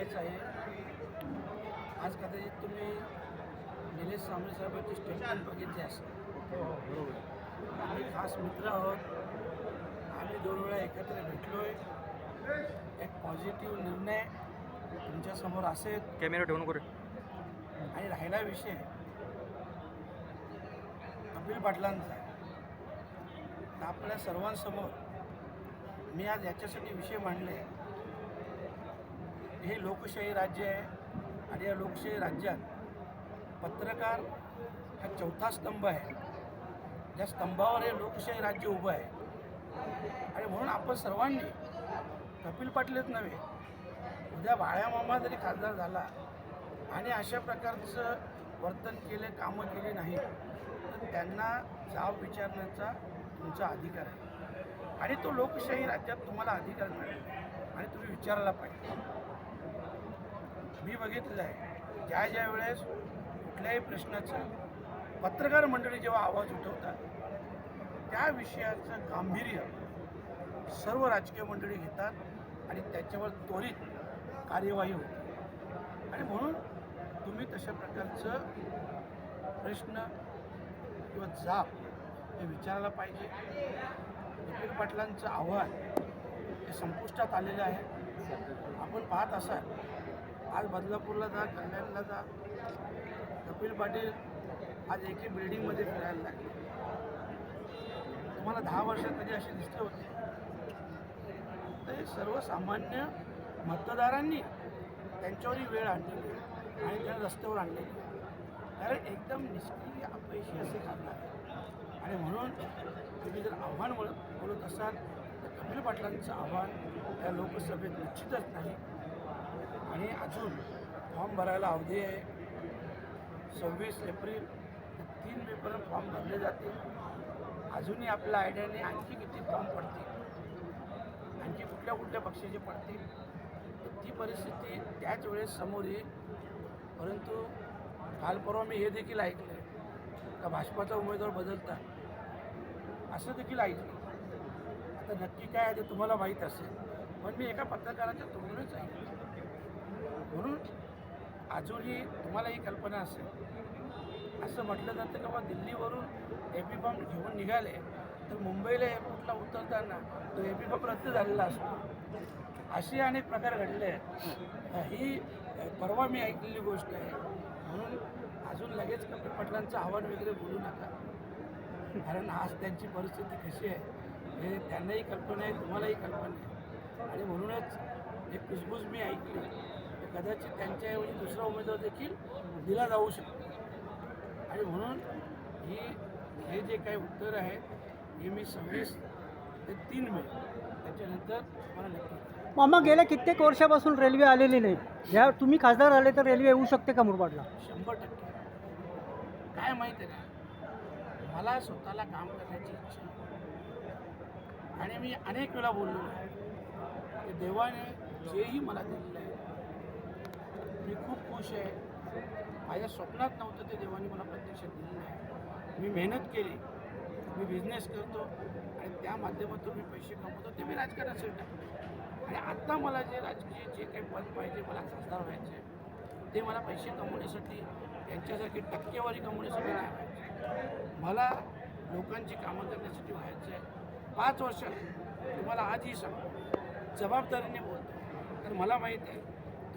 आहेच आहे. आज कदाचित तुम्ही निलेश सांबळे साहेबांची स्टेटमेंट बघितली असेल. आम्ही खास मित्र आहोत. आम्ही दोन वेळा एकत्र भेटलोय. एक पॉझिटिव्ह निर्णय तुमच्यासमोर असेल. कॅमेरा ठेवून करे आणि राहिला विषय कपिल पाटलांचा. आपल्या सर्वांसमोर मी आज याच्यासाठी विषय मांडले. हे लोकशाही राज्य आहे आणि या लोकशाही राज्यात पत्रकार हा चौथा स्तंभ आहे. ज्या स्तंभावर हे लोकशाही राज्य उभं आहे. आणि म्हणून आपण सर्वांनी कपिल पाटीलच नव्हे उद्या बाळ्या मामा जरी खासदार झाला आणि अशा प्रकारचं वर्तन केले कामं केली नाही तर त्यांना जाब विचारण्याचा तुमचा अधिकार आहे. आणि तो लोकशाही राज्यात तुम्हाला अधिकार मिळेल आणि तुम्ही विचारायला पाहिजे. मी बघितलं आहे. ज्या ज्या वेळेस कुठल्याही प्रश्नाचं पत्रकार मंडळी जेव्हा आवाज उठवतात त्या विषयाचं गांभीर्य सर्व राजकीय मंडळी घेतात आणि त्याच्यावर त्वरित कार्यवाही होते. आणि म्हणून तुम्ही तशा प्रकारचं प्रश्न किंवा जाप हे विचारायला पाहिजे. कपिल पाटलांचं आव्हान हे संपुष्टात आलेलं आहे. आपण पाहत असाल आज बदलापूरला जा कल्याणला जा. कपिल पाटील आज एके बिल्डिंगमध्ये फिरायला लागले. तुम्हाला दहा वर्षात कधी असे दिसले होते? ते सर्वसामान्य मतदारांनी त्यांच्यावरही वेळ आणलेली आणि त्यांना रस्त्यावर आणलेली कारण एकदम निष्क्रिय अपयशी असे खासदार आहे. आणि म्हणून तुम्ही जर आव्हान बोलत असाल तर कपिल पाटलांचं आव्हान या लोकसभेत निश्चितच नाही. आणि अजून फॉर्म भरायला अवधी आहे. सव्वीस एप्रिल तीन मेपर्यंत फॉर्म भरले जातील. अजूनही आपल्या आयडियाने आणखी किती फॉर्म पडतील? आणखी कुठल्या कुठल्या पक्षाचे पडतील? ती परिस्थिती त्याच वेळेस समोर येईल. परंतु काल परवा मी हे देखील ऐकलं का भाजपाचा उमेदवार बदलतात. असं देखील ऐकलं आता नक्की काय आहे ते तुम्हाला माहीत असेल. पण मी एका पत्रकाराच्या तोंडूनच ऐकलं म्हणून अजूनही तुम्हाला ही कल्पना असेल. असं म्हटलं जातं का बा दिल्लीवरून ए पी फॉर्म घेऊन निघाले तर मुंबईला एअरपोर्टला उतरताना तो ए पी फॉर्म रद्द झालेला असतो. असे अनेक प्रकार घडले आहेत. ही परवा मी ऐकलेली गोष्ट आहे. म्हणून अजून लगेच कपिल पाटलांचं आव्हान वगैरे बोलू नका. कारण आज त्यांची परिस्थिती कशी आहे हे त्यांनाही कल्पना आहे तुम्हालाही कल्पना आहे. आणि म्हणूनच एक कुसबुस मी ऐकली. कदाचित त्यांच्याऐवजी दुसरा उमेदवार देखील दिला जाऊ शकतो. आणि म्हणून ही हे जे काही उत्तर आहे हे मी सव्वीस ते तीन मे त्याच्यानंतर मला नक्की मामा गेल्या कित्येक वर्षापासून रेल्वे आलेली नाही. ज्या तुम्ही खासदार झाले तर रेल्वे येऊ शकते का मुरबाडला? शंभर टक्के. काय माहिती आहे का मला स्वतःला काम करण्याची इच्छा आहे. आणि मी अनेक वेळा बोललो आहे की देवाने जेही मला दिलेलं आहे विषय आहे. माझ्या स्वप्नात नव्हतं ते देवाने मला प्रत्यक्ष दिलेलं आहे मी मेहनत केली. मी बिझनेस करतो. आणि त्या माध्यमातून मी पैसे कमवतो. ते मी राजकारणासाठी टाकतो आणि आत्ता मला जे राजकीय जे काही पद पाहिजे मला खासदार व्हायचे ते मला पैसे कमवण्यासाठी त्यांच्यासारखी टक्केवारी कमवण्यासाठी नाही व्हायचे मला लोकांची कामं करण्यासाठी व्हायचं आहे. पाच वर्षात तुम्हाला आजही सांगतो. जबाबदारीने बोलतो. तर मला माहीत आहे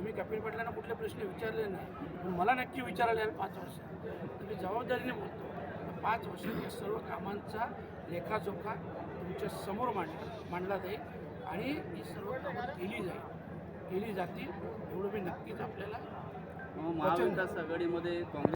तुम्ही कपिल पटलांना कुठले प्रश्न विचारले नाही. पण मला नक्की विचारायला आहे पाच वर्ष. तर मी जबाबदारीने बोलतो. पाच वर्षात या सर्व कामांचा लेखाजोखा तुमच्यासमोर मांडला मांडला जाईल आणि ही सर्व कामं केली जाईल. केली जातील एवढं मी नक्कीच आपल्याला महाविकास आघाडीमध्ये काँग्रेस